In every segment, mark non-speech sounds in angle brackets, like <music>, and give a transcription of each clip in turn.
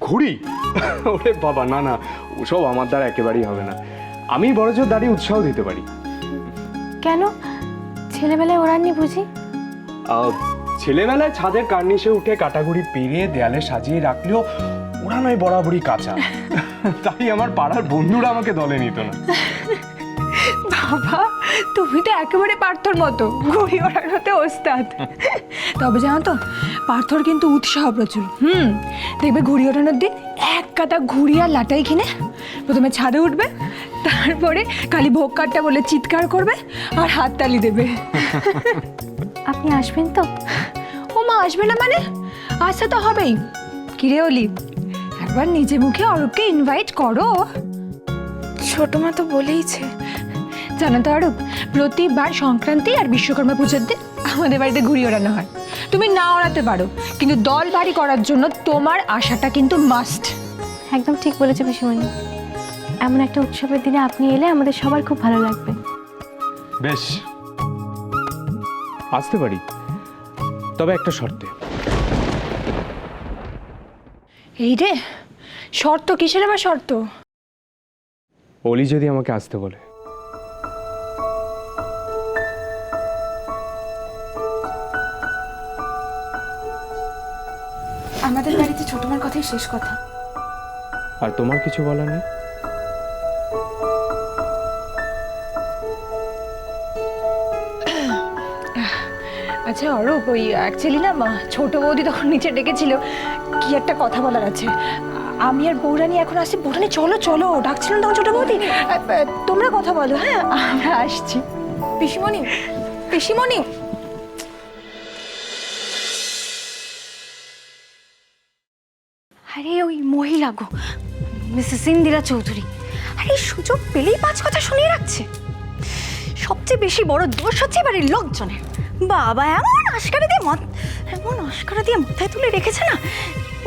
ঘুড়ি? ওরে বাবা না না ওসব আমার দ্বারা একেবারেই হবে না। আমি বড়জোর দাঁড়িয়ে উৎসাহ দিতে পারি। কেন? ছেলেবেলায় ওড়াননি বুঝি? আহ, ছেলেবেলায় ছাদের কার্নিশে উঠে কাটাগুড়ি পেরিয়ে দেয়ালে সাজিয়ে রাখলেও ওরা নয় বরাবরই কাঁচা। <laughs> তাই আমার পাড়ার বন্ধুরা আমাকে দলে নিত না। বাবা তুমি তো একেবারে পার্থর মতো। ঘুড়ি ওড়ানোতে ওস্তাদ। তবে জানো তো পার্থর কিন্তু উৎসাহ প্রচুর। হুম দেখবে ঘুড়ি ওড়ানোর দিন এক কাতা ঘুড়ি আর লাটাই কিনে প্রথমে ছাদে উঠবে তারপরে খালি ভোগ কাটটা বলে চিৎকার করবে আর হাততালি দেবে। আপনি আসবেন তো? ও মা আসবে না মানে? আসতে তো হবেই। কিরে অলি একবার নিজে মুখে অরূপকে ইনভাইট করো। ছোট মা তো বলেইছে জানো তো অরূপ প্রতিবার সংক্রান্তি আর বিশ্বকর্মা পুজোর দিন আমাদের বাড়িতে ঘুড়ি ওড়ানো হয়। তুমি না ওড়াতে পারো কিন্তু দল ভারী করার জন্য তোমার আশাটা কিন্তু মাস্ট একদম ঠিক বলেছে পিসিমণি। এমন একটা উৎসবের দিনে আপনি এলে আমাদের সবার খুব ভালো লাগবে। বেশ। আসতে পারি। তবে একটা শর্তে। এই রে শর্ত কিসের আবার শর্ত? অলি যদি আমাকে আসতে বলে কথাই শেষ কথা। আর তোমার কিছু বলার নেই? আচ্ছা অরূপ ওই অ্যাকচুয়ালি না মা ছোট বৌদি তখন নিচে ডেকেছিল। কি একটা কথা বলার আছে। আমি আর বৌরানি এখন আসছি বৌরানি চলো চলো ডাকছিলাম তখন ছোট বৌদি। তোমরা কথা বলো হ্যাঁ? আমরা আসছি। পিসিমণি পিসিমণি। ওই মহিলা গো মিসেস ইন্দিরা চৌধুরী আর এই সুযোগ পেলেই পাঁচ কথা শুনিয়ে রাখছে। সবচেয়ে বেশি বড় দোষ হচ্ছে বাড়ির লোকজনের। বাবা এমন আশকারা দিয়ে মত এমন আশকারা দিয়ে মাথায় তুলে রেখেছে না?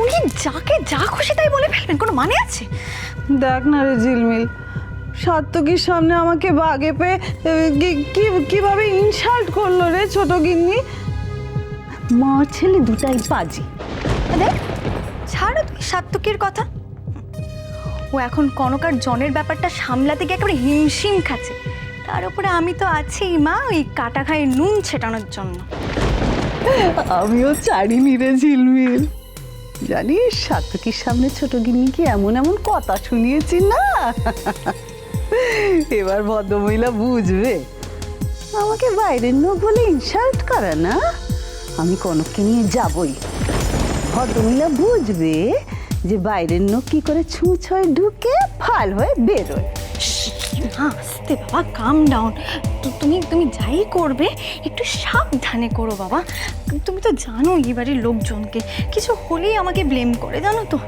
উনি যাকে যা খুশি তাই বলে ফেলবেন কোনো মানে আছে? দেখ না রে ঝিলমিল সাত্তকীর সামনে আমাকে বাগে পেয়ে কীভাবে ইনসাল্ট করল রে ছোট গিন্নি? মা ছেলে দুটাই বাজি। দেখ সাত্তকের কথা? ও এখন কনকার জনের ব্যাপারটা সামলাতে গিয়ে একেবারে হিমশিম খাচ্ছে। তার উপরে আমি তো আছি, মা, ওই কাটা খাই নুন ছেটানোর জন্য। আমিও চারিনি রে ঝিলমিল। জানিস সাত্তকীর সামনে ছোট গিন্নিকে এমন এমন কথা শুনিয়েছি না? এবার ভদ্রমহিলা বুঝবে। আমাকে বাইরের লোক বলে ইনসাল্ট করে না? আমি কনককে নিয়ে যাবই। ভদ্রমহিলা বুঝবে যে বাইরের লোক কি করে ছুঁচ হয়ে ঢুকে ফাল হয়ে বেরোয়। আস্তে বাবা কাম ডাউন তুমি তুমি যাই করবে, একটু সাবধানে করো বাবা। তুমি তো জানো এই বাড়ির লোকজনকে। কিছু হলেই আমাকে ব্লেম করে, জানো তো।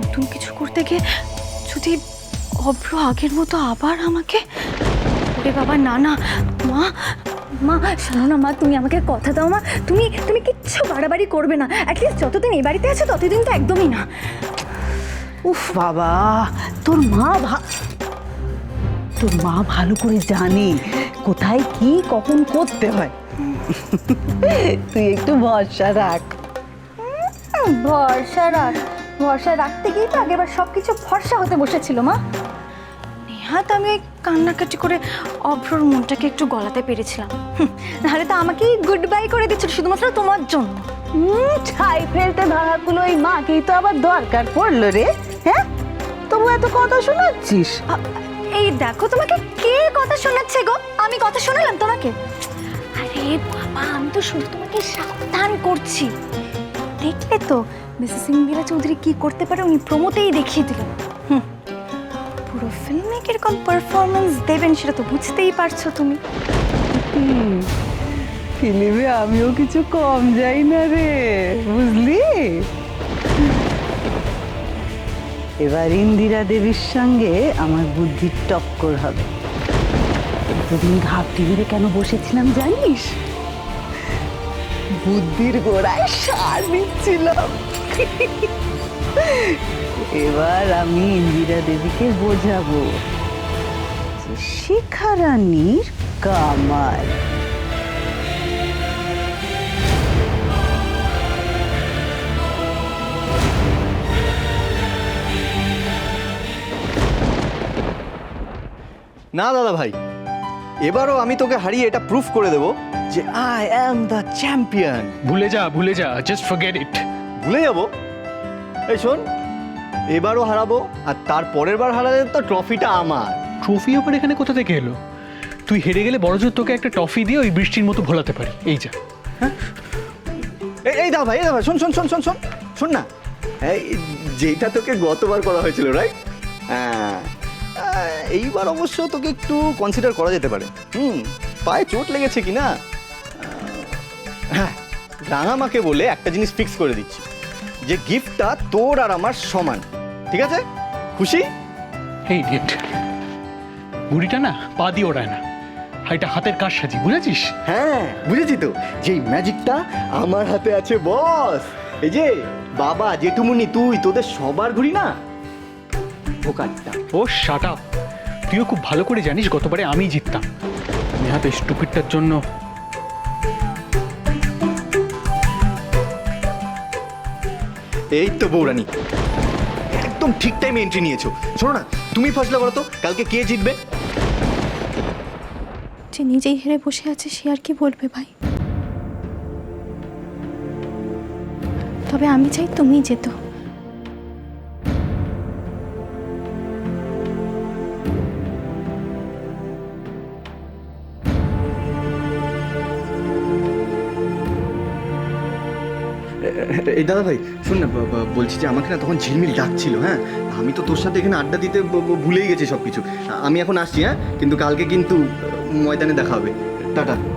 নতুন কিছু করতে গিয়ে যদি অভ্র আগের মতো আবার আমাকে ওরে বাবা, না না, মা মা শোনো না মা তুমি আমাকে কথা দাও মা। তুমি তুমি কিচ্ছু বাড়াবাড়ি করবে না। অ্যাটলিস্ট যতদিন এই বাড়িতে আছো ততদিন তো একদমই না। উফ বাবা তোর মা ভা তোর মা ভালো করে জানে কোথায় কি কখন করতে হয়। তুই একটু ভরসা রাখ। ভরসা রাখ। ভরসা রাখতে গিয়ে তো আগেবার সব কিছু ভরসা হতে বসেছিল মা। নেহাত আমি ওই কান্নাকাটি করে অভ্রর মনটাকে একটু গলাতে পেরেছিলাম। নাহলে তো আমাকেই গুড বাই করে দিচ্ছিল শুধুমাত্র তোমার জন্য। ছাই ফেলতে ভাঙাগুলো ওই মাকেই তো আবার দরকার পড়ল রে হ্যাঁ? তবু এত কথা শোনাচ্ছিস? এই দেখো তোমাকে কে কথা শোনাচ্ছে গো? আমি কথা শোনালাম তোমাকে? আরে বাবা আমি তো শুধু তোমাকে সাবধান করছি। দেখলে তো মিসেস ইন্দিরা চৌধুরী কি করতে পারে উনি প্রমোতেই দেখিয়ে দিল পুরো ফিল্মে কীরকম পারফরমেন্স দেবেন সেটা তো বুঝতেই পারছ তুমি। ফিল্মে আমিও কিছু কম যাই না রে, বুঝলি? এবার ইন্দিরা দেবীর সঙ্গে আমার বুদ্ধির টক্কর হবে। এতদিন ঘাপটি মেরে কেন বসেছিলাম জানিস? বুদ্ধির গোড়ায় সার দিচ্ছিলাম। এবার আমি ইন্দিরা দেবীকে বোঝাবো শিখা রানীর কামাল। না দাদা ভাই এবারও আমি তোকে হারিয়ে এটা প্রুফ করে দেব যে আই অ্যাম দ্য চ্যাম্পিয়ন ভুলে যা ভুলে যা জাস্ট ফরগেট ইট ভুলে যাব? এই শোন এবারও হারাবো আর তার পরের বার হারালে তো ট্রফিটা আমার। ট্রফি আবার এখানে কোথা থেকে এলো? তুই হেরে গেলে বড়জোর তোকে একটা ট্রফি দিয়ে ওই বৃষ্টির মতো ভোলাতে পারি। এই যা। এই এই দা ভাই এই দা ভাই শোন শোন শোন শোন শোন শোন না। এই যেটা তোকে গতবার করা হয়েছিল রাইট হ্যাঁ। এইবার অবশ্য তোকে একটু কনসিডার করা যেতে পারে। হুম পায়ে চোট লেগেছে কি না হ্যাঁ রাঙামাকে বলে একটা জিনিস ফিক্স করে দিচ্ছি। যে গিফটটা তোর আর আমার সমান। ঠিক আছে? খুশি? এই ডিট বুড়িটা না পা দিয়ে ওড়ায় না। এটা হাতের কাজ সাজি বুঝেছিস? হ্যাঁ বুঝেছি তো। যেই ম্যাজিকটা আমার হাতে আছে বস। এই যে বাবা জেঠুমুনি তুই তোদের সবার ঘুরি না? ভোকারটা ও শাট তুইও খুব ভালো করে জানিস গতবারে আমি জিততাম। নেহাত স্টুপিডটার জন্য এই তো বৌরানি একদম ঠিক টাইমে এন্ট্রি নিয়েছো। শোনো না, তুমি ফাসলে বলো তো, কালকে কে জিতবে? যে নিজেই হেরে বসে আছে, সে আর কি বলবে ভাই? তবে আমি চাই তুমি যেত। <laughs> এই দাদা ভাই শোন না বলছি যে আমাকে না তখন ঝিলমিল ডাকছিল হ্যাঁ? আমি তো তোর সাথে এখানে আড্ডা দিতে ভুলেই গেছি সব কিছু আমি এখন আসছি হ্যাঁ? কিন্তু কালকে কিন্তু ময়দানে দেখা হবে। টাটা।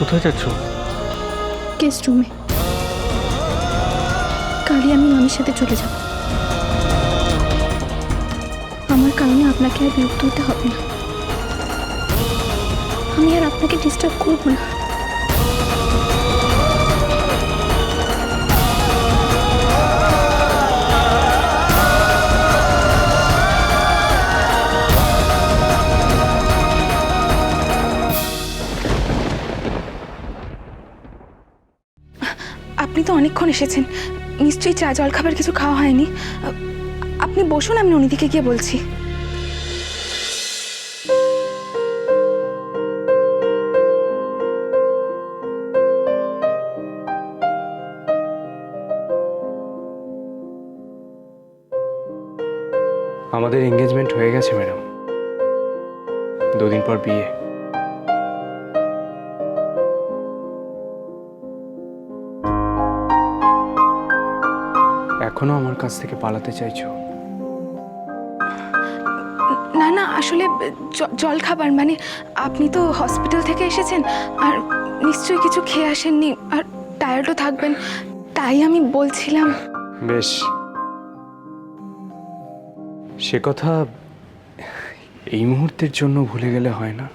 কোথায় যাচ্ছ? গেস্ট রুমে। কালই আমি মামির সাথে চলে যাব। আমার কারণে আপনাকে আর বিরক্ত হতে হবে না। আমি আর আপনাকে ডিস্টার্ব করব না। অনেকক্ষণ এসেছেন। নিশ্চয়ই চা জল খাবার কিছু খাওয়া হয়নি। আপনি বসুন, আমি অনিদিকে গিয়ে বলছি। আমাদের এঙ্গেজমেন্ট হয়ে গেছে ম্যাডাম দুদিন পর বিয়ে। এখনও আমার কাছ থেকে পালাতে চাইছো? না না আসলে জল খাবার মানে আপনি তো হসপিটাল থেকে এসেছেন আর নিশ্চয়ই কিছু খেয়ে আসেননি আর টায়ার্ডও থাকবেন তাই আমি বলছিলাম। বেশ। সে কথা এই মুহূর্তের জন্য ভুলে গেলে হয় না।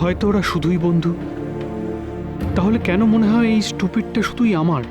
হয়তো ওরা শুধুই বন্ধু? তাহলে কেন মনে হয় এই স্টুপিডটা শুধুই আমার?